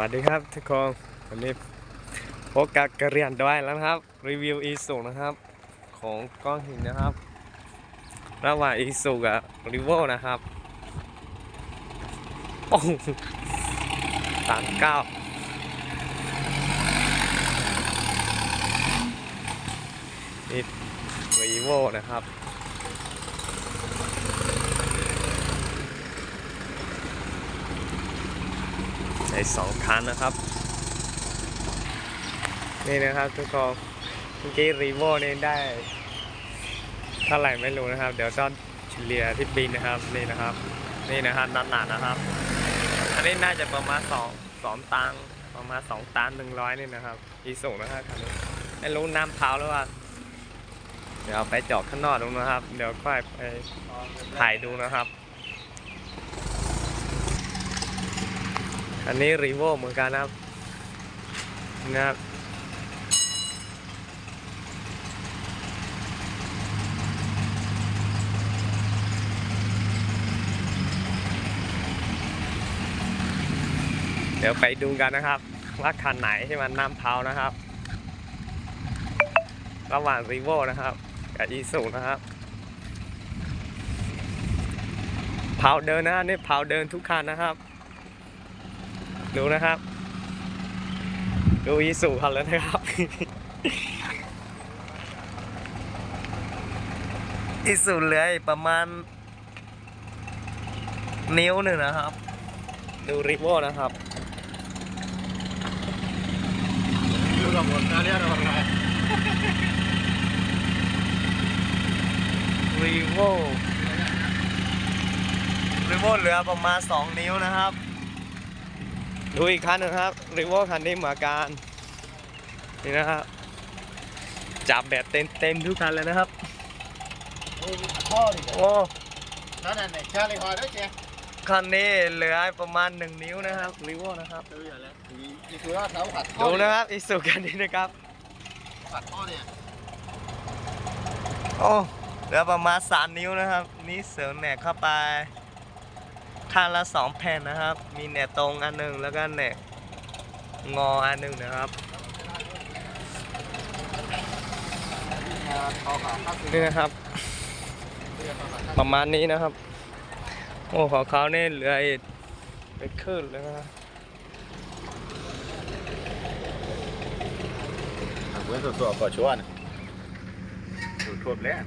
วัสดีครับทุกคนวันนี้พบกับกระเรียนด้วยแล้วนะครับ รีวิวอีสุนะครับ ของก้อนหินนะครับ ระหว่างอีสุกับริโวนะครับโอ้สามเก้านี่รีโวนะครับ ใช้สองคันนะครับ นี่นะครับทุกคนเมื่อกี้รีโวนี่ได้เท่าไหร่ไม่รู้นะครับ เดี๋ยวจะเฉลี่ยที่บินนะครับนี่นะครับ นี่นะครับนันหนานะครับ อันนี้น่าจะประมาณสองสองตังประมาณสองตันหนึ่งร้อยนี่นะครับอีสูงนะครับคันนี้ไม่รู้น้ำเผาหรือว่าเดี๋ยวไปจาะข้างนอกดูนะครับ เดี๋ยวค่อยไปถ่ายดูนะครับ อันนี้รีโวเหมือนกันนะครับนะครับเดี๋ยวไปดูกันนะครับ ว่าคันไหนที่มันน้ำเผานะครับ ระหว่างรีโวนะครับ กับอีสูนะครับเผาเดินนะนี่เผาเดินทุกคันนะครับ ดูนะครับ ดูอีสุคันแล้วนะครับ อีสุเหลือประมาณ นิ้วหนึ่งนะครับ ดูริโวนะครับดูกับหมดนะเรียกราทำไงรีโวรีโวเหลือประมาณ 2 นิ้วนะครับ ดูอีกคันหนึงครับรีโวคันนี้เหมือนกันนี่นะครับจับแบบเต็มเต็มๆทุกคันเลยนะครับพ่อดิโอ้นั่นน่ะเนี่ยชาลีฮอยด้วยเจ๊คันนี้เหลือประมาณ1นิ้วนะครับรีโวนะครับดูอย่างแล้วอีสุราเขาขัดดูนะครับอีสุคันนี้นะครับขัดพ่อเนี่ยโอ้เหลือประมาณ3นิ้วนะครับ นี่เสริมแหนกเข้าไป ข้างละ2แผ่นนะครับ มีแหนกตรงอันหนึ่งแล้วก็แหนกงออันหนึ่งนะครับนี่นะครับ ประมาณนี้นะครับ โอ้ของเขาเนี่ยเหลืออีกไปครึ่งแล้วนะเว้นตัวตัวก่อนชวนดูกทั่วแล้ว